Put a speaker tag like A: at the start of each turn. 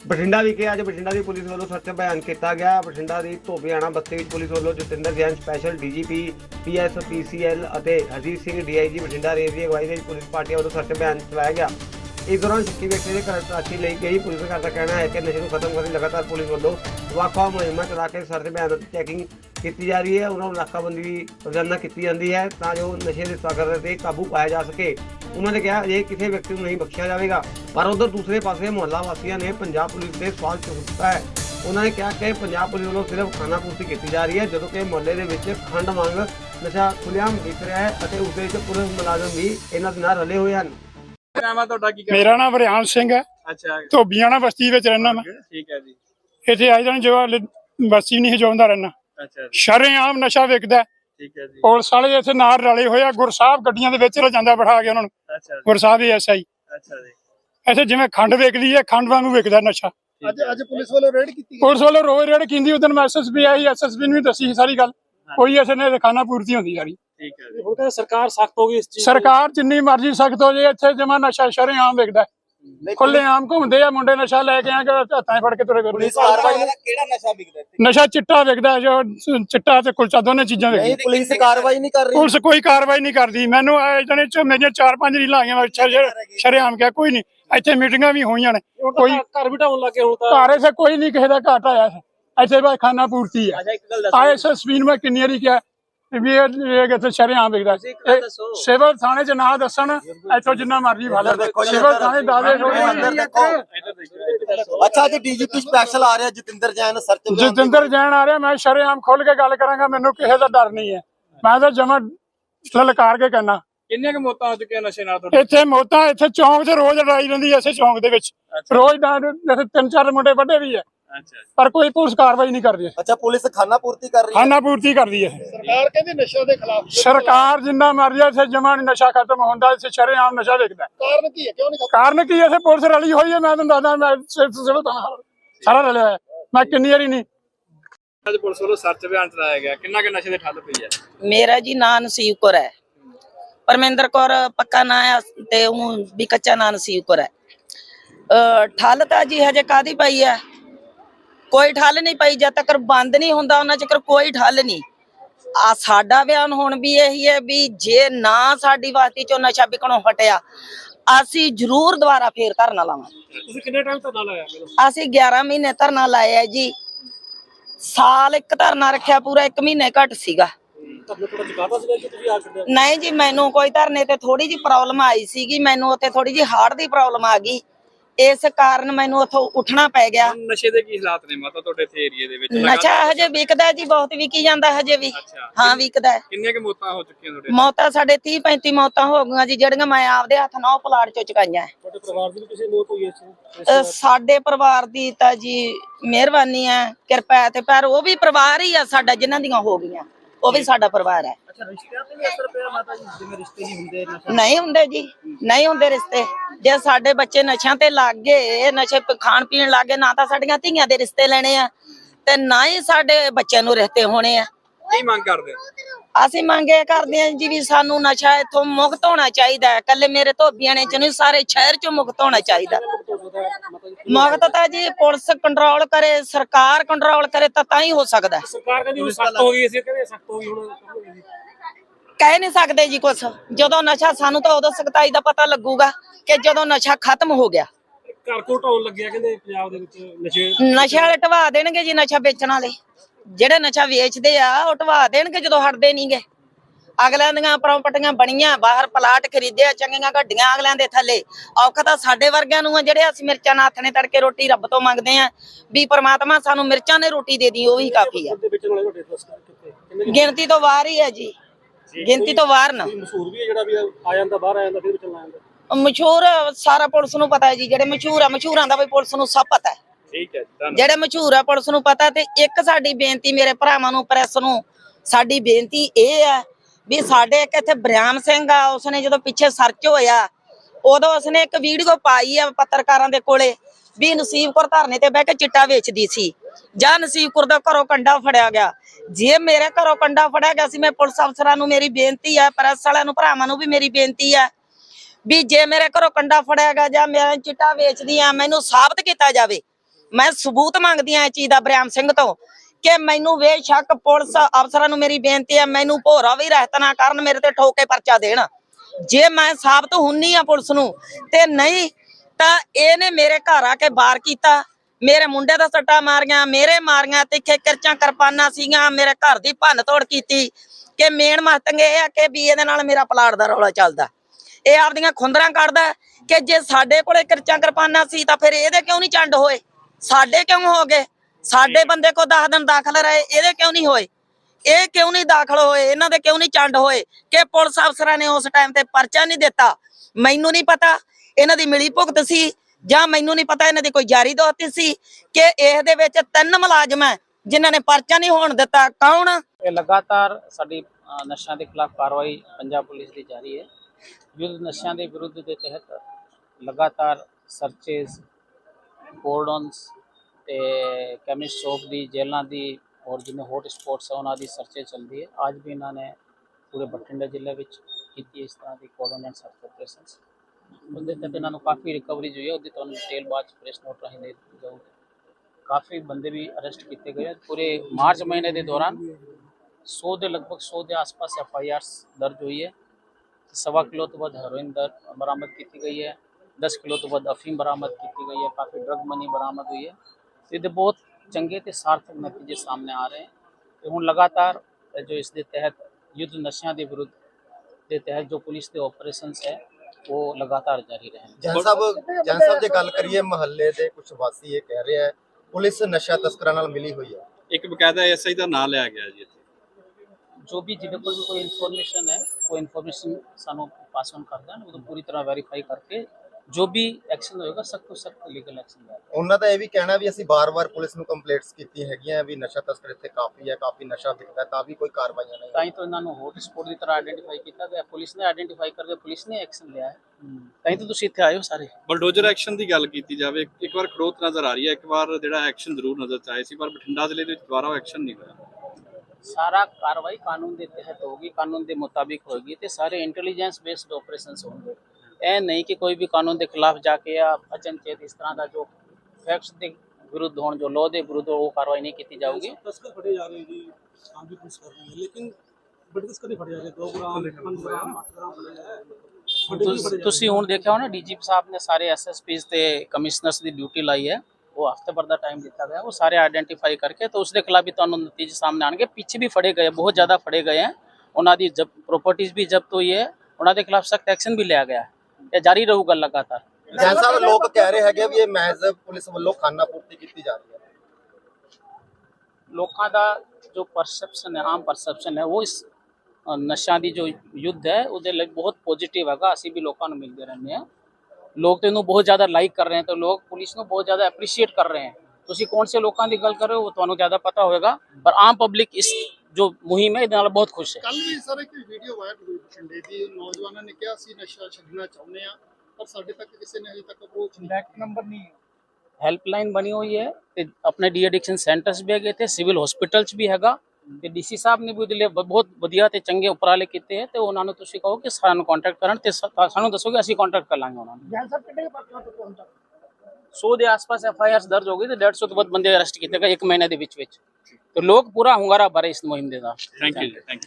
A: ਬਠਿੰਡਾ ਵਿਖੇ ਅੱਜ ਬਠਿੰਡਾ ਦੀ ਪੁਲਿਸ ਵੱਲੋਂ ਸੱਚ ਬਿਆਨ ਕੀਤਾ ਗਿਆ। ਬਠਿੰਡਾ ਦੀ ਧੋਬਿਆਣਾ ਬਸਤੀ ਵਿੱਚ ਪੁਲਿਸ ਵੱਲੋਂ Jatinder Jain special DGP PS PCL ਅਤੇ ਹਰਜੀਤ ਸਿੰਘ ਡੀਆਈਜੀ ਬਠਿੰਡਾ ਰੇਂਜ ਦੀ ਅਗਵਾਈ ਵਿੱਚ ਪੁਲਿਸ ਪਾਰਟੀਆਂ ਵੱਲੋਂ ਸੱਚ ਬਿਆਨ ਚਲਾਇਆ ਗਿਆ। ਇਸ ਦੌਰਾਨ ਸ਼ੱਕੀ ਵਿਅਕਤੀ ਦੇ ਘਰ ਤਲਾਸ਼ੀ ਲਈ ਗਈ ਪੁਲਿਸ ਅਧਿਕਾਰੀ ਦਾ ਕਹਿਣਾ ਹੈ ਕਿ ਨਸ਼ੇ ਨੂੰ ਖਤਮ ਕਰਨ ਲਈ ਲਗਾਤਾਰ ਪੁਲਿਸ ਵੱਲੋਂ ਵੱਖ-ਵੱਖ ਮੁਹਿੰਮਾਂ ਚਲਾ ਕੇ ਸਰਚ ਬਿਆਨ ਅਤੇ ਚੈਕਿੰਗ ਕੀਤੀ ਜਾ ਰਹੀ ਹੈ ਉਹਨਾਂ ਨੂੰ ਨਾਕਾਬੰਦੀ ਦੀ ਰੋਜ਼ਾਨਾ ਕੀਤੀ ਜਾਂਦੀ ਹੈ ਤਾਂ ਜੋ ਨਸ਼ੇ ਦੇ ਤਸਕਰਾਂ ਤੇ ਕਾਬੂ ਪਾਇਆ ਜਾ ਸਕੇ। ਉਹਨਾਂ ਨੇ ਕਿਹਾ ਅਜੇ ਕਿਸੇ ਵਿਅਕਤੀ ਨੂੰ ਨਹੀਂ ਬਖਸ਼ਿਆ ਜਾਵੇਗਾ। ਪਰ ਉਧਰ ਦੂਸਰੇ ਪਾਸੇ ਮੁਹੱਲਾ ਵਾਸੀਆਂ ਨੇ ਪੰਜਾਬ ਪੁਲਿਸ ਤੇ ਸਵਾਲ ਚੁੱਕ ਦਿੱਤਾ ਹੈ। ਉਹਨਾਂ ਨੇ ਕਿਹਾ ਕਿ ਪੰਜਾਬ ਪੁਲਿਸ ਵੱਲੋਂ ਸਿਰਫ ਖਾਨਾ ਪੂਰਤੀ ਕੀਤੀ ਜਾ ਰਹੀ ਹੈ ਜਦੋਂ ਕਿ ਮੁਹੱਲੇ ਦੇ ਵਿੱਚ ਖੰਡ ਮੰਗ ਨਸ਼ਾ ਖੁੱਲ੍ਹੇਆਮ ਦਿਖ ਰਿਹਾ ਹੈ ਅਤੇ ਉਸ ਦੇ ਵਿੱਚ ਪੁਲਿਸ ਮੁਲਾਜ਼ਮ ਵੀ ਇਹਨਾਂ ਦੇ ਨਾਲ ਰਲੇ ਹੋਏ ਹਨ।
B: ਨਾਮ ਆ ਤੁਹਾਡਾ? ਕੀ ਕਰ
C: ਮੇਰਾ ਨਾਮ ਵਰਿਆਨ ਸਿੰਘ ਹੈ।
B: ਅੱਛਾ।
C: ਧੋਬੀਆਣਾ ਬਸਤੀ ਵਿੱਚ ਰਹਿਣਾ ਮੈਂ।
B: ਠੀਕ ਹੈ ਜੀ।
C: ਇੱਥੇ ਆਈ ਜਾਣ ਬਸਤੀ ਨਹੀਂ ਹਜਾਉਂਦਾ ਰਹਿਣਾ
B: ਅੱਛਾ ਜੀ।
C: ਸ਼ਰੇਆਮ ਨਸ਼ਾ ਵਿਕਦਾ।
B: ਠੀਕ ਹੈ ਜੀ।
C: ਪੁਲਿਸ ਵਾਲੇ ਇੱਥੇ ਨਾਲ ਰਲੇ ਹੋਏ ਆ ਗੁਰਸਾਹਿਬ ਗੱਡੀਆਂ ਦੇ ਵਿੱਚ ਲਿਜਾਂਦਾ ਬਿਠਾ ਕੇ ਉਹਨਾਂ ਨੂੰ।
B: ਅੱਛਾ ਜੀ।
C: ਗੁਰਸਾਹਿਬ ਦੀ ਐਸਆਈ
B: ਅੱਛਾ ਜੀ।
C: ਇੱਥੇ ਜਿਵੇਂ ਖੰਡ ਵਿਕਦੀ ਹੈ ਖੰਡ ਵਾਂਗੂ ਵਿਕਦਾ ਨਸ਼ਾ।
B: ਅੱਜ ਅੱਜ ਪੁਲਿਸ ਵੱਲੋਂ ਰੇਡ ਕੀਤੀ
C: ਪੁਲਿਸ ਵੱਲੋਂ ਰੋਜ਼ ਰੇਡ ਕੀਤੀ ਉਦੋਂ ਮੈਂ ਐਸਐਸਪੀ ਆਈ ਐਸਐਸਪੀ ਨੂੰ ਵੀ ਦੱਸੀ ਸੀ ਸਾਰੀ ਗੱਲ। ਕੋਈ ਐਸੇ ਨੇ ਖਾਨਾ ਪੂਰਤੀ ਹੁੰਦੀ ਸਾਰੀ।
B: ਠੀਕ ਹੈ ਜੀ।
D: ਹੁਣ ਤਾਂ ਸਰਕਾਰ ਸਖਤ ਹੋ ਗਈ ਇਸ ਚੀਜ਼
C: ਸਰਕਾਰ ਜਿੰਨੀ ਮਰਜ਼ੀ ਸਖਤ ਹੋ ਜੇ ਇੱਥੇ ਜਮਾ ਨਸ਼ਾ ਸ਼ਰੇਆਮ ਵਿਕਦਾ ਖੁੱਲੇ ਆਮ ਘੁੰਮਦੇ ਆ ਮੁੰਡੇ ਨਸ਼ਾ ਲੈ ਕੇ ਆ ਕੇ ਹੱਥਾਂ 'ਚ ਫੜ ਕੇ ਤੁਰੇ ਫਿਰਦੇ
E: ਪੁਲਿਸ ਕਾਰਵਾਈ ਕਿਹੜਾ ਨਸ਼ਾ ਵਿਕਦਾ ਇੱਥੇ?
C: ਨਸ਼ਾ ਚਿੱਟਾ ਵਿਕਦਾ ਜੋ ਚਿੱਟਾ ਤੇ ਕੁਲਚਾ ਦੋਨੇ ਚੀਜ਼ਾਂ
E: ਨਹੀਂ
C: ਵਿਕਦੀਆਂ।
E: ਪੁਲਿਸ ਕਾਰਵਾਈ ਨਹੀਂ ਕਰ ਰਹੀ।
C: ਪੁਲਿਸ ਕੋਈ ਕਾਰਵਾਈ ਨਹੀਂ ਕਰਦੀ। ਮੈਨੂੰ ਇਹਦੇ ਚ ਮੇਰੀਆਂ ਚਾਰ ਪੰਜ ਰੀਲਾਂ ਆਈਆਂ ਸ਼ਰੇਆਮ ਕਿਹਾ ਕੋਈ ਨਹੀਂ ਇੱਥੇ ਮੀਟਿੰਗਾਂ ਵੀ ਹੋਈਆਂ ਨੇ। ਕੋਈ
D: ਘਰ ਵੀ ਢਾਉਣ ਲੱਗੇ ਹੁਣ ਤਾਂ।
C: ਘਰ ਇਸੇ ਕੋਈ ਨਹੀਂ ਕਿਸੇ ਦਾ ਘਾਟ ਆਇਆ। ਇੱਥੇ ਬਸ ਖਾਨਾ ਪੂਰਤੀ ਹੈ।
E: ਅੱਛਾ ਇੱਕ ਗੱਲ
C: ਆਈਐਸਐਸਪੀ ਨੂੰ ਮੈਂ ਕਿੰਨੀ ਵਾਰੀ ਕਿਹਾ ਵੀ ਇਹ ਇਹ ਇੱਥੇ ਸ਼ਰੇਆਮ ਵਿਕਦਾ। ਇਹ ਸਿਵਲ ਥਾਣੇ ਚ ਨਾ ਦੱਸਣ ਇੱਥੋਂ ਜਿੰਨਾ ਮਰਜ਼ੀ ਫੜ ਲੈ।
E: ਦੇਖੋ ਜੀ,
C: ਸਿਵਲ ਥਾਣੇ ਦਾਦੇ
E: ਅੰਦਰ ਦੇਖੋ। ਅੱਛਾ ਜੀ ਡੀਜੀਪੀ ਸਪੈਸ਼ਲ ਆ ਰਿਹਾ ਜਤਿੰਦਰ ਜੈਨ ਸਰਚ ਅਭਿਆਨ
C: ਜਤਿੰਦਰ ਜੈਨ ਆ ਰਿਹਾ ਮੈਂ ਸ਼ਰੇਆਮ ਖੁੱਲ ਕੇ ਗੱਲ ਕਰਾਂਗਾ ਮੈਨੂੰ ਕਿਸੇ ਦਾ ਡਰ ਨਹੀਂ ਹੈ। ਮੈਂ ਤਾਂ ਜਮਾ ਲਲਕਾਰ ਕੇ ਕਹਿਣਾ
B: ਕਿੰਨੀਆਂ ਕੁ ਮੌਤਾਂ ਹੋ ਚੁੱਕੀਆਂ ਨਸ਼ੇ ਨਾਲ ਤੁਹਾਡੇ?
C: ਇੱਥੇ ਮੌਤਾਂ ਇੱਥੇ ਚੌਂਕ 'ਚ ਰੋਜ਼ ਲੜਾਈ ਰਹਿੰਦੀ ਐ ਇਸੇ ਚੌਂਕ ਦੇ ਵਿੱਚ। ਰੋਜ਼ ਦਾ ਤਿੰਨ ਚਾਰ ਮੁੰਡੇ ਵੱਡੇ ਵੀ ਐ ਪਰ ਕੋਈ ਪੁਲਿਸ ਕਾਰਵਾਈ ਨਹੀਂ ਕਰਦੀ।
E: ਅੱਛਾ ਪੁਲਿਸ ਖਾਨਾ ਪੂਰਤੀ ਕਰ ਰਹੀ ਹੈ।
C: ਖਾਨਾ ਪੂਰਤੀ ਕਰਦੀ ਐ
B: ਸਰਕਾਰ ਕਹਿੰਦੀ ਨਸ਼ੇ ਦੇ ਖਿਲਾਫ
C: ਸਰਕਾਰ ਜਿੰਨਾ ਮਰਜ਼ੀ ਇੱਥੇ ਜਮਾ ਨੀ ਨਸ਼ਾ ਖਤਮ ਹੁੰਦਾ ਇੱਥੇ ਸ਼ਰੇਆਮ ਨਸ਼ਾ ਵਿਕਦਾ
B: ਕਾਰਨ ਕੀ ਹੈ? ਕਿਉਂ ਨਹੀਂ
C: ਕਾਰਨ ਕੀ ਐ? ਇੱਥੇ ਪੁਲਿਸ ਰਲੀ ਹੋਈ ਹੈ ਮੈਂ ਤੁਹਾਨੂੰ ਦੱਸਦਾ ਮੈਂ ਸਿਰ ਤਾਂ ਸਾਰਾ ਰਲਿਆ ਹੋਇਆ। ਮੈਂ ਕਿੰਨੀ ਵਾਰੀ ਨਹੀਂ।
B: ਅੱਜ ਪੁਲਿਸ ਵੱਲੋਂ ਸਰਚ ਅਭਿਆਨ ਚਲਾਇਆ ਗਿਆ। ਕਿੰਨਾ ਕਿ ਨਸ਼ੇ ਦੇ ਠੱਲ ਪਈ ਹੈ?
F: ਮੇਰਾ ਜੀ ਨਾਂ ਨਸੀਬ ਕੌਰ ਹੈ। ਪਰਮਿੰਦਰ ਕੌਰ ਪੱਕਾ ਨਾਂ ਆ ਤੇ ਉਹ ਵੀ ਕੱਚਾ ਨਾਂ ਨਸੀਬ ਕੌਰ ਹੈ। ਠੱਲ ਤਾਂ ਜੀ ਹਜੇ ਕਾਦੀ ਪਈ ਹੈ? ਕੋਈ ਠੱਲ ਨਹੀਂ ਪਈ ਜਦ ਤੱਕ ਬੰਦ ਨਹੀਂ ਹੁੰਦਾ ਉਹਨਾਂ ਚਿਰ ਕੋਈ ਠੱਲ ਨਹੀਂ। ਆ ਸਾਡਾ ਬਿਆਨ ਹੁਣ ਵੀ ਇਹੀ ਹੈ ਵੀ ਜੇ ਨਾ ਸਾਡੀ ਵਾਸਤੇ ਚੋਂ ਨਸ਼ਾ ਵਿਕਣੋਂ ਹਟਿਆ ਅਸੀਂ ਜ਼ਰੂਰ ਦੁਬਾਰਾ ਫੇਰ ਧਰਨਾ ਲਾਵਾਂਗੇ।
D: ਤੁਸੀਂ ਕਿੰਨੇ ਟਾਈਮ ਆਇਆ ਮੈਨੂੰ?
F: ਅਸੀਂ 11 ਮਹੀਨੇ ਧਰਨਾ ਲਾਇਆ ਜੀ। ਸਾਲ ਇੱਕ ਧਰਨਾ ਰੱਖਿਆ ਪੂਰਾ 1 ਮਹੀਨੇ ਘੱਟ ਸੀਗਾ। ਨਹੀਂ ਜੀ ਮੈਨੂੰ ਕੋਈ ਧਰਨੇ ਤੇ ਥੋੜੀ ਜੀ ਪ੍ਰੋਬਲਮ ਆਈ ਸੀਗੀ ਮੈਨੂੰ ਉੱਥੇ ਥੋੜੀ ਜੀ ਹਾਰਟ ਦੀ ਪ੍ਰੋਬਲਮ ਆ ਗਈ। ਇਸ ਕਾਰਨ ਮੈਨੂੰ ਉੱਥੋਂ ਉੱਠਣਾ ਪੈ ਗਿਆ।
B: ਹੁਣ ਨਸ਼ੇ ਦੇ ਕੀ ਹਾਲਾਤ ਨੇ ਮਾਤਾ ਤੁਹਾਡੇ ਇੱਥੇ ਏਰੀਏ ਦੇ ਵਿੱਚ?
F: ਨਸ਼ਾ ਹਜੇ ਵਿਕਦਾ ਜੀ ਬਹੁਤ ਵਿਕੀ ਜਾਂਦਾ ਹਜੇ ਵੀ।
B: ਅੱਛਾ।
F: ਹਾਂ ਵਿਕਦਾ ਹੈ।
B: ਕਿੰਨੀਆਂ ਕਿ ਮੌਤਾਂ ਹੋ ਚੁੱਕੀਆਂ ਤੁਹਾਡੇ
F: ਮੌਤਾਂ ਸਾਡੇ 30 35 ਮੌਤਾਂ ਹੋ ਗਈਆਂ ਜੀ ਜਿਹੜੀਆਂ ਮੈਂ ਆਪਦੇ ਹੱਥ ਨਾਲ ਉਹ ਪਲਾਟ ਚੋਂ ਚੁਕਾਈਆਂ। ਹੈ।
D: ਤੁਹਾਡੇ ਪਰਿਵਾਰ ਦੀ ਵੀ ਕਿਸੇ ਮੌਤ ਹੋਈ ਇਸ
F: ਅਹ ਸਾਡੇ ਪਰਿਵਾਰ ਦੀ ਤਾਂ ਜੀ ਮਿਹਰਬਾਨੀ ਹੈ ਕਿਰਪਾ ਹੈ ਤੇ ਪਰ ਉਹ ਵੀ ਪਰਿਵਾਰ ਹੀ ਆ ਸਾਡਾ ਜਿਨ੍ਹਾਂ ਦੀਆਂ ਹੋ ਗਈਆਂ। ਉਹ ਵੀ ਸਾਡਾ ਪਰਿਵਾਰ ਹੈ।
E: ਅੱਛਾ ਰਿਸ਼ਤਿਆਂ ਤੇ ਵੀ ਅਸਰ ਪਿਆ ਮਾਤਾ ਜੀ? ਜਿਵੇਂ ਰਿਸ਼ਤੇ ਨਹੀਂ ਹੁੰਦੇ ਨਸ਼ਾ
F: ਨਹੀਂ ਹੁੰਦੇ ਜੀ ਨਹੀਂ ਹੁੰਦੇ ਰਿਸ਼ਤੇ। ਜੇ ਸਾਡੇ ਬੱਚੇ ਨਸ਼ਿਆਂ ਤੇ ਲੱਗ ਗਏ ਨਸ਼ੇ ਪ- ਖਾਣ ਪੀਣ ਲੱਗ ਗਏ ਨਾ ਤਾਂ ਸਾਡੀਆਂ ਧੀਆਂ ਦੇ ਰਿਸ਼ਤੇ ਲੈਣੇ ਆ ਤੇ ਨਾ ਹੀ ਸਾਡੇ ਬੱਚਿਆਂ ਨੂੰ ਰਿਸ਼ਤੇ ਹੋਣੇ ਆ।
B: ਕੀ ਮੰਗ ਕਰਦੇ? ਹੋ
F: ਅਸੀਂ ਮੰਗੇ ਕਰਦੇ ਹਾਂ ਜੀ ਵੀ ਸਾਨੂੰ ਨਸ਼ਾ ਇੱਥੋਂ ਮੁਕਤ ਹੋਣਾ ਚਾਹੀਦਾ ਹੈ। ਕੱਲੇ ਮੇਰੇ ਧੋਬੀਆਂ ਨੇ ਚ ਨਹੀਂ ਸਾਰੇ ਸ਼ਹਿਰ ਚੋਂ ਮੁਕਤ ਹੋਣਾ ਚਾਹੀਦਾ। ਮੁਕਤ ਤਾਂ ਜੀ ਪੁਲਿਸ ਕੰਟਰੋਲ ਕਰੇ ਸਰਕਾਰ ਕੰਟਰੋਲ ਕਰੇ ਤਾਂ ਤਾਂ ਹੀ ਹੋ ਸਕਦਾ।
D: ਸਰਕਾਰ ਕਹਿੰਦੀ ਹੁਣ ਸਖਤ ਹੋ ਗਈ ਅਸੀਂ ਕਹਿੰਦੇ ਸਖਤ ਹੋ ਗਈ ਹੁਣ
F: ਕਹਿ ਨਹੀਂ ਸਕਦੇ ਜੀ ਕੁਛ। ਜਦੋਂ ਨਸ਼ਾ ਸਾਨੂੰ ਤਾਂ ਉਦੋਂ ਸਖਤਾਈ ਦਾ ਪਤਾ ਲੱਗੂਗਾ ਕਿ ਜਦੋਂ ਨਸ਼ਾ ਖਤਮ ਹੋ ਗਿਆ।
D: ਘਰ ਕੋ ਢਾਉਣ ਲੱਗਿਆ ਕਹਿੰਦੇ ਪੰਜਾਬ ਦੇ ਵਿੱਚ ਨਸ਼ੇ।
F: ਨਸ਼ੇ ਵਾਲੇ ਢਵਾ ਦੇਣਗੇ ਜੀ ਨਸ਼ਾ ਵੇਚਣ ਵਾਲੇ। ਜਿਹੜੇ ਨਸ਼ਾ ਵੇਚਦੇ ਆ ਉਹ ਢਵਾ ਦੇਣਗੇ ਜਦੋਂ ਹਟਦੇ ਨਹੀਂਗੇ ਅਗਲਿਆਂ ਦੀਆਂ ਪ੍ਰਾਪਰਟੀਆਂ ਬਣੀਆਂ ਬਾਹਰ ਪਲਾਟ ਖਰੀਦਿਆ ਚੰਗੀਆਂ ਗੱਡੀਆਂ ਅਗਲਿਆਂ ਦੇ ਥੱਲੇ। ਔਖਾ ਤਾਂ ਸਾਡੇ ਵਰਗਿਆਂ ਨੂੰ ਆ ਜਿਹੜੇ ਅਸੀਂ ਮਿਰਚਾਂ ਨਾਲ ਹੱਥ ਨੇ ਤੜਕੇ ਰੋਟੀ ਰੱਬ ਤੋਂ ਮੰਗਦੇ ਆ ਵੀ ਪ੍ਰਮਾਤਮਾ ਸਾਨੂੰ ਮਿਰਚਾਂ ਨੇ ਰੋਟੀ ਦੇ ਦੀ ਉਹ ਵੀ ਕਾਫੀ ਆ। ਗਿਣਤੀ ਤੋਂ ਬਾਹਰ ਹੀ ਹੈ ਜੀ। ਗਿਣਤੀ ਤੋਂ ਬਾਹਰ ਨਾ।
D: ਮਸ਼ਹੂਰ ਵੀ ਜਿਹੜਾ ਵੀ ਆ ਜਾਂਦਾ ਬਾਹਰ ਆ ਜਾਂਦਾ ਫਿਰ ਆ ਜਾਂਦਾ?
F: ਮਸ਼ਹੂਰ ਸਾਰਾ ਪੁਲਿਸ ਨੂੰ ਪਤਾ ਹੈ ਜੀ ਜਿਹੜੇ ਮਸ਼ਹੂਰ ਆ ਮਸ਼ਹੂਰਾਂ ਦਾ ਵੀ ਪੁਲਿਸ ਨੂੰ ਸਭ ਪਤਾ ਹੈ।
B: ਠੀਕ ਹੈ ਜੀ, ਧੰਨਵਾਦ।
F: ਜਿਹੜੇ ਮਸ਼ਹੂਰ ਆ ਪੁਲਿਸ ਨੂੰ ਪਤਾ ਤੇ ਇੱਕ ਸਾਡੀ ਬੇਨਤੀ ਮੇਰੇ ਭਰਾਵਾਂ ਨੂੰ ਪ੍ਰੈਸ ਨੂੰ ਸਾਡੀ ਬੇਨਤੀ ਇਹ ਆ ਵੀ ਸਾਡੇ ਇੱਕ ਇੱਥੇ ਬ੍ਰਿਆਮ ਸਿੰਘ ਆ, ਉਸਨੇ ਜਦੋਂ ਪਿੱਛੇ ਸਰਚ ਹੋਇਆ, ਉਦੋਂ ਉਸਨੇ ਇੱਕ ਵੀਡੀਓ ਪਾਈ ਆ ਪੱਤਰਕਾਰਾਂ ਦੇ ਕੋਲੇ ਵੀ ਨਸੀਬ ਧਰਨੇ ਤੇ ਬਹਿ ਕੇ ਚਿੱਟਾ ਵੇਚਦੀ ਸੀ। ਜਾਂ ਨਸੀਬ ਦਾ ਘਰੋਂ ਕੰਡਾ ਫੜਿਆ ਗਿਆ। ਜੇ ਮੇਰੇ ਘਰੋਂ ਕੰਡਾ ਫੜਿਆ ਗਿਆ ਸੀ, ਮੈਂ ਪੁਲਿਸ ਅਫਸਰਾਂ ਨੂੰ ਮੇਰੀ ਬੇਨਤੀ ਆ, ਪ੍ਰੈਸ ਵਾਲਿਆਂ ਨੂੰ, ਭਰਾਵਾਂ ਨੂੰ ਵੀ ਮੇਰੀ ਬੇਨਤੀ ਆ, ਵੀ ਜੇ ਮੇਰੇ ਘਰੋਂ ਕੰਡਾ ਫੜਿਆ ਗਿਆ ਜਾਂ ਮੈਂ ਚਿੱਟਾ ਵੇਚਦੀ ਆ, ਮੈਨੂੰ ਸਾਬਤ ਕੀਤਾ ਜਾਵੇ। ਮੈਂ ਸਬੂਤ ਮੰਗਦੀ ਆ ਇਹ ਚੀਜ਼ ਦਾ ਬ੍ਰਿਆਮ ਸਿੰਘ ਤੋਂ। ਕਿ ਮੈਨੂੰ ਬੇਸ਼ੱਕ ਪੁਲਿਸ ਅਫਸਰਾਂ ਨੂੰ ਮੇਰੀ ਬੇਨਤੀ ਹੈ, ਮੈਨੂੰ ਭੋਰਾ ਵੀ ਰਹਿਤ ਨਾ ਕਰਨ, ਮੇਰੇ ਤੇ ਠੋਕੇ ਪਰਚਾ ਦੇਣ। ਜੇ ਮੈਂ ਸਾਬਤ ਹੁੰਨੀ ਆ ਪੁਲਿਸ ਨੂੰ ਤੇ ਨਹੀਂ, ਤਾਂ ਇਹਨੇ ਮੇਰੇ ਘਰ ਆ ਕੇ ਬਾਰ ਕੀਤਾ। ਮੇਰੇ ਮੁੰਡੇ ਦਾ ਸੱਟਾ ਮਾਰੀਆਂ, ਮੇਰੇ ਮਾਰੀਆਂ ਤਿੱਖੇ ਕਿਰਚਾਂ ਕਰਪਾਨਾ ਸੀਗੀਆਂ, ਮੇਰੇ ਘਰ ਦੀ ਭੰਨ ਤੋੜ ਕੀਤੀ। ਕਿ ਮੇਨ ਮਹਤੰਗ ਇਹ ਆ ਕਿ ਵੀ ਇਹਦੇ ਨਾਲ ਮੇਰਾ ਪਲਾਟ ਦਾ ਰੌਲਾ ਚੱਲਦਾ। ਇਹ ਆਪਦੀਆਂ ਖੁੰਦਰਾਂ ਕੱਢਦਾ ਕਿ ਜੇ ਸਾਡੇ ਕੋਲੇ ਕਿਰਚਾਂ ਕਰਪਾਨਾ ਸੀ ਤਾਂ ਫਿਰ ਇਹਦੇ ਕਿਉਂ ਨਹੀਂ ਚੰਡ ਹੋਏ? ਸਾਡੇ ਕਿਉਂ ਹੋ ਗਏ? ਸਾਡੇ ਬੰਦੇ ਕੋ 10 ਦਿਨ ਦਾਖਲ ਰਹੇ ਇਹਦੇ ਕਿਉਂ ਨਹੀਂ ਹੋਏ? ਇਹ ਕਿਉਂ ਨਹੀਂ ਦਾਖਲ ਹੋਏ? ਇਹਨਾਂ ਦੇ ਕਿਉਂ ਨਹੀਂ ਚੰਡ ਹੋਏ? ਕਿ ਪੁਲਿਸ ਅਫਸਰਾਂ ਨੇ ਉਸ ਟਾਈਮ ਤੇ ਪਰਚਾ ਨਹੀਂ ਦਿੱਤਾ? ਮੈਨੂੰ ਨਹੀਂ ਪਤਾ। ਇਹਨਾਂ ਦੀ ਮਿਲੀ ਭੁਗਤ ਸੀ ਜਾਂ ਮੈਨੂੰ ਨਹੀਂ ਪਤਾ ਇਹਨਾਂ ਦੀ ਕੋਈ ਜਾਰੀ ਦੋਸਤੀ ਸੀ ਕਿ ਇਸ ਦੇ ਵਿੱਚ ਤਿੰਨ ਮੁਲਾਜ਼ਮ ਹੈ ਜਿਨ੍ਹਾਂ ਨੇ ਪਰਚਾ ਨਹੀਂ ਹੋਣ ਦਿੱਤਾ। ਕੌਣ?
G: ਇਹ ਲਗਾਤਾਰ ਸਾਡੀ ਨਸ਼ਿਆਂ ਦੇ ਖਿਲਾਫ ਕਾਰਵਾਈ ਪੰਜਾਬ ਪੁਲਿਸ ਦੀ ਜਾਰੀ ਹੈ। ਯੁੱਧ ਨਸ਼ਿਆਂ ਦੇ ਵਿਰੁੱਧ ਦੇ ਤਹਿਤ ਲਗਾਤਾਰ ਸਰਚੇਸ ਕੋਰਡਨਸ ਤੇ ਕੈਮਿਸਟ ਸ਼ੋਪ ਦੀ, ਜੇਲ੍ਹਾਂ ਦੀ ਔਰ ਜਿਵੇਂ ਹੌਟ ਸਪੌਟਸ ਹੈ ਉਹਨਾਂ ਦੀ ਸਰਚੇ ਚੱਲਦੀ ਹੈ। ਅੱਜ ਵੀ ਇਹਨਾਂ ਨੇ ਪੂਰੇ ਬਠਿੰਡਾ ਜ਼ਿਲ੍ਹੇ ਵਿੱਚ ਕੀਤੀ ਇਸ ਤਰ੍ਹਾਂ ਦੀ ਕੋਰਡਨ ਸਰਚ ਆਪਰੇਸ਼ਨਸ ਉਹਦੇ ਤਹਿਤ ਇਹਨਾਂ ਨੂੰ ਕਾਫੀ ਰਿਕਵਰੀ ਹੋਈ ਹੈ, ਉਹਦੀ ਤੁਹਾਨੂੰ ਡਿਟੇਲ ਬਾਅਦ ਪ੍ਰੈਸ ਨੋਟ ਰਾਹੀਂ ਦੇ ਜਾਊਗੀ ਕਾਫੀ ਬੰਦੇ ਵੀ ਅਰੈਸਟ ਕੀਤੇ ਗਏ ਪੂਰੇ ਮਾਰਚ ਮਹੀਨੇ ਦੇ ਦੌਰਾਨ 100 ਦੇ ਲਗਭਗ 100 ਦੇ ਆਸ-ਪਾਸ ਐਫ ਆਈ ਆਰਸ ਦਰਜ ਹੋਈ ਹੈ। ਸਵਾ ਕਿਲੋ ਤੋਂ ਵੱਧ ਹੈਰੋਇਨ ਦਰ ਬਰਾਮਦ ਕੀਤੀ ਗਈ ਹੈ। 10 ਕਿਲੋ ਤੋਂ ਵੱਧ ਅਫੀਮ ਬਰਾਮਦ ਕੀਤੀ ਗਈ ਹੈ। ਕਾਫੀ ਡਰਗ ਮਨੀ ਬਰਾਮਦ ਹੋਈ ਹੈ। ਇਹਦੇ ਬਹੁਤ ਚੰਗੇ ਤੇ ਸਾਰਥਕ ਨਤੀਜੇ ਸਾਹਮਣੇ ਆ ਰਹੇ ਹਨ ਤੇ ਹੁਣ ਲਗਾਤਾਰ ਜੋ ਇਸ ਦੇ ਤਹਿਤ ਯੁੱਧ ਨਸ਼ਿਆਂ ਦੇ ਵਿਰੁੱਧ ਦੇ ਤਹਿਤ ਜੋ ਪੁਲਿਸ ਦੇ ਆਪਰੇਸ਼ਨਸ ਹੈ ਉਹ ਲਗਾਤਾਰ ਜਾਰੀ ਰਹਿਣਗੇ
E: ਜੈਨ ਸਾਹਿਬ ਜੈਨ ਸਾਹਿਬ ਜੇ ਗੱਲ ਕਰੀਏ ਮਹੱਲੇ ਦੇ ਕੁਝ ਵਾਸੀ ਇਹ ਕਹਿ ਰਹੇ ਆ ਪੁਲਿਸ ਨਸ਼ਾ ਤਸਕਰਾਂ ਨਾਲ ਮਿਲੀ ਹੋਈ ਹੈ
B: ਇੱਕ ਬਕਾਇਦਾ ਐਸਆਈ ਦਾ ਨਾਂ ਲਿਆ ਗਿਆ ਜੀ ਇੱਥੇ।
G: ਜੋ ਵੀ ਜਿਹਦੇ ਕੋਲ ਕੋਈ ਇਨਫੋਰਮੇਸ਼ਨ ਹੈ ਉਹ ਇਨਫੋਰਮੇਸ਼ਨ ਸਾਨੂੰ ਪਾਸ ਔਨ ਕਰ ਦੇਣ ਉਹ ਪੂਰੀ ਤਰ੍ਹਾਂ ਵੈਰੀਫਾਈ ਕਰਕੇ ਜੋ ਵੀ ਐਕਸ਼ਨ ਹੋਏਗਾ ਸਖਤ ਤੋਂ ਸਖਤ ਲੀਗਲ ਐਕਸ਼ਨ ਲਿਆ
E: ਉਹਨਾਂ ਦਾ ਇਹ ਵੀ ਕਹਿਣਾ ਵੀ ਅਸੀਂ ਬਾਰ-ਬਾਰ ਪੁਲਿਸ ਨੂੰ ਕੰਪਲੇਂਟਸ ਕੀਤੀਆਂ ਹੈਗੀਆਂ ਵੀ ਨਸ਼ਾ ਤਸਕਰ ਇੱਥੇ ਕਾਫੀ ਹੈ ਕਾਫੀ ਨਸ਼ਾ ਵਿਕਦਾ ਹੈ, ਤਾਂ ਵੀ ਕੋਈ ਕਾਰਵਾਈਆਂ ਨਹੀਂ
G: ਤਾਂ ਹੀ ਤਾਂ ਇਹਨਾਂ ਨੂੰ ਹੌਟ ਸਪੌਟ ਦੀ ਤਰ੍ਹਾਂ ਆਇਡੈਂਟੀਫਾਈ ਕੀਤਾ ਗਿਆ। ਪੁਲਿਸ ਨੇ ਆਇਡੈਂਟੀਫਾਈ ਕਰਕੇ ਪੁਲਿਸ ਨੇ ਐਕਸ਼ਨ ਲਿਆ ਹੈ। ਤਾਂ ਹੀ ਤਾਂ ਤੁਸੀਂ ਇੱਥੇ ਆਏ ਹੋ ਸਾਰੇ।
B: ਬਲਡੋਜ਼ਰ ਐਕਸ਼ਨ ਦੀ ਗੱਲ ਕੀਤੀ ਜਾਵੇ ਇੱਕ ਵਾਰ ਖੜੋਤ ਨਜ਼ਰ ਆ ਰਹੀ ਹੈ ਇੱਕ ਵਾਰ ਜਿਹੜਾ ਐਕਸ਼ਨ ਜ਼ਰੂਰ ਨਜ਼ਰ ਚ ਆਇਆ ਸੀ ਪਰ ਬਠਿੰਡਾ ਜ਼ਿਲ੍ਹੇ ਦੇ ਵਿੱਚ ਦੁਬਾਰਾ ਐਕਸ਼ਨ ਨਹੀਂ ਹੋਇਆ।
G: ਸਾਰਾ ਕਾਰਵਾਈ ਕਾਨੂੰਨ ਦੇ ਤਹਿਤ ਹੋਗੀ ਕਾਨੂੰਨ ਦੇ ਮੁਤਾਬਿਕ ਹੋਗੀ ਤੇ ਸਾਰੇ ਇੰਟੈਲੀਜੈਂਸ ਬੇਸਡ ਆਪਰੇਸ਼ਨਸ ਹੋਣਗੇ। ਇਹ ਨਹੀਂ ਕਿ ਕੋਈ ਵੀ ਕਾਨੂੰਨ ਦੇ ਖਿਲਾਫ ਜਾ ਕੇ ਜਾਂ ਅਚਨਚੇਤ ਇਸ ਤਰ੍ਹਾਂ ਦਾ ਜੋ ਫੈਕਟਸ ਦੇ ਵਿਰੁੱਧ ਹੋਣ ਜੋ ਲਾਅ ਦੇ ਵਿਰੁੱਧ ਉਹ ਕਾਰਵਾਈ ਨਹੀਂ ਕੀਤੀ ਜਾਊਗੀ।
D: ਤਸਕਰ ਫੜੇ ਜਾ ਰਹੇ ਜੀ ਆਮ ਵੀ ਪੁਲਿਸ ਕਰ ਰਹੀ ਹੈ ਲੇਕਿਨ ਬੜੇ ਤਸਕਰ ਨਹੀਂ ਫੜੇ ਜਾ ਰਹੇ 2 ਗ੍ਰਾਮ 5 ਗ੍ਰਾਮ 8 ਗ੍ਰਾਮ ਫੜੇ ਜਾ ਰਹੇ ਵੱਡੇ ਨਹੀਂ ਫੜੇ
G: ਤੁਸ- ਹੁਣ ਦੇਖਿਆ ਹੋ ਨਾ ਡੀਜੀਪੀ ਸਾਹਿਬ ਨੇ ਸਾਰੇ ਐਸਐਸਪੀਸ ਤੇ ਕਮਿਸ਼ਨਰਸ ਦੀ ਡਿਊਟੀ ਲਾਈ ਹੈ। ਉਹ ਹਫ਼ਤੇ ਭਰ ਦਾ ਟਾਈਮ ਦਿੱਤਾ ਗਿਆ ਉਹ ਸਾਰੇ ਆਇਡੈਂਟੀਫਾਈ ਕਰਕੇ ਤਾਂ ਉਸ ਦੇ ਖਿਲਾਫ ਵੀ ਤੁਹਾਨੂੰ ਨਤੀਜੇ ਸਾਹਮਣੇ ਆਣਗੇ ਪਿੱਛੇ ਵੀ ਫੜੇ ਗਏ ਬਹੁਤ ਜ਼ਿਆਦਾ ਫੜੇ ਗਏ ਹੈ। ਉਹਨਾਂ ਦੀ ਜਬ ਪ੍ਰਾਪਰਟੀਆਂ ਵੀ ਜ਼ਬਤ ਹੋਈ ਹੈ। ਉਹਨਾਂ ਦੇ ਖਿਲਾਫ ਸਖਤ ਐਕਸ਼ਨ ਵੀ ਲਿਆ ਗਿਆ ਹੈ। ਇਹ ਜਾਰੀ ਰਹੂਗਾ ਲਗਾਤਾਰ।
E: ਜੈਨ ਸਾਹਿਬ ਲੋਕ ਕਹਿ ਰਹੇ ਹੈਗੇ ਵੀ ਇਹ ਮਹਿਜ਼ ਪੁਲਿਸ ਵੱਲੋਂ ਖਾਨਾ ਪੂਰਤੀ ਕੀਤੀ ਜਾ ਰਹੀ ਹੈ।
G: ਲੋਕਾਂ ਦਾ ਜੋ ਪਰਸੈਪਸ਼ਨ ਹੈ ਆਮ ਪਰਸੈਪਸ਼ਨ ਹੈ ਉਹ ਇਸ ਅ, ਨਸ਼ਿਆਂ ਦੀ ਜੋ ਯੁੱਧ ਹੈ ਉਹਦੇ ਲਈ ਬਹੁਤ ਪੋਜ਼ਿਟਿਵ ਹੈਗਾ। ਅਸੀਂ ਵੀ ਲੋਕਾਂ ਨੂੰ ਮਿਲਦੇ ਰਹਿੰਦੇ ਹਾਂ। ਲੋਕ ਤੇ ਇਹਨੂੰ ਬਹੁਤ ਜ਼ਿਆਦਾ ਲਾਈਕ ਕਰ ਰਹੇ ਹਨ ਤੇ ਲੋਕ ਪੁਲਿਸ ਨੂੰ ਬਹੁਤ ਜ਼ਿਆਦਾ ਐਪਰੀਸ਼ੀਏਟ ਕਰ ਰਹੇ ਹਨ ਤੁਸੀਂ ਕੌਣ ਸੇ ਲੋਕਾਂ ਦੀ ਗੱਲ ਕਰ ਰਹੇ ਹੋ ਉਹ ਤੁਹਾਨੂੰ ਜ਼ਿਆਦਾ ਪਤਾ ਹੋਵੇਗਾ। ਪਰ ਆਮ ਪਬਲਿਕ ਇਸ ਜੋ ਮੁਹਿੰਮ ਹੈ ਇਹਦੇ ਨਾਲ ਬਹੁਤ ਖੁਸ਼ ਹੈ।
H: ਕੱਲ ਵੀ ਸਰ ਇੱਕ ਵੀਡੀਓ ਵਾਇਰਲ ਹੋਈ ਬਠਿੰਡੇ ਦੀ। ਨੌਜਵਾਨਾਂ ਨੇ ਕਿਹਾ ਸੀ ਨਸ਼ਾ ਛੱਡਣਾ ਚਾਹੁੰਦੇ ਆ ਪਰ ਸਾਡੇ ਤੱਕ ਕਿਸੇ ਨੇ ਅਜੇ ਤੱਕ ਅਪਰੋਚ ਨਹੀਂ
G: ਹੈਲਪਲਾਈਨ ਬਣੀ ਹੋਈ ਹੈ ਤੇ ਆਪਣੇ ਡੀ ਐਡਿਕਸ਼ਨ ਸੈਂਟਰਸ ਵੀ ਹੈਗੇ ਤੇ ਸਿਵਲ ਹਸਪੀਟਲ ਚ ਵੀ ਹੈਗਾ। ਤੇ ਡੀਸੀ ਸਾਹਿਬ ਨੇ ਵੀ ਉਹਦੇ ਲਈ ਬਹੁਤ ਵਧੀਆ ਤੇ ਚੰਗੇ ਉਪਰਾਲੇ ਕੀਤੇ ਹੈ ਤੇ ਉਹਨਾਂ ਨੂੰ ਤੁਸੀਂ ਕਹੋ ਕਿ ਸਾਨੂੰ ਕੰਟੈਕਟ ਕਰਨ ਤੇ ਸਾਨੂੰ ਦੱਸੋਗੇ ਅਸੀਂ ਕੰਟੈਕਟ ਕਰ ਲਾਂਗੇ ਉਹਨਾਂ ਨੂੰ।
H: ਜੈਨ ਸਾਹਿਬ ਕਿੰਨੇ ਪਰਚਾ ਤੋਂ ਪਹੁੰਚਾ
G: 100 ਦੇ ਆਸ-ਪਾਸ ਐਫ ਆਈ ਆਰਸ ਦਰਜ ਹੋ ਗਈ ਤੇ 150 ਤੋਂ ਵੱਧ ਬੰਦੇ ਅਰੈਸਟ ਕੀਤੇ ਗਏ ਇੱਕ ਮਹੀਨੇ ਦੇ ਵਿੱਚ ਵਿੱਚ। ਲੋਕ ਪੂਰਾ ਹੁੰਗਾਰਾ ਭਰੇ ਇਸ ਮੁਹਿੰਮ ਦੇ ਨਾਲ
B: thank you ji thank you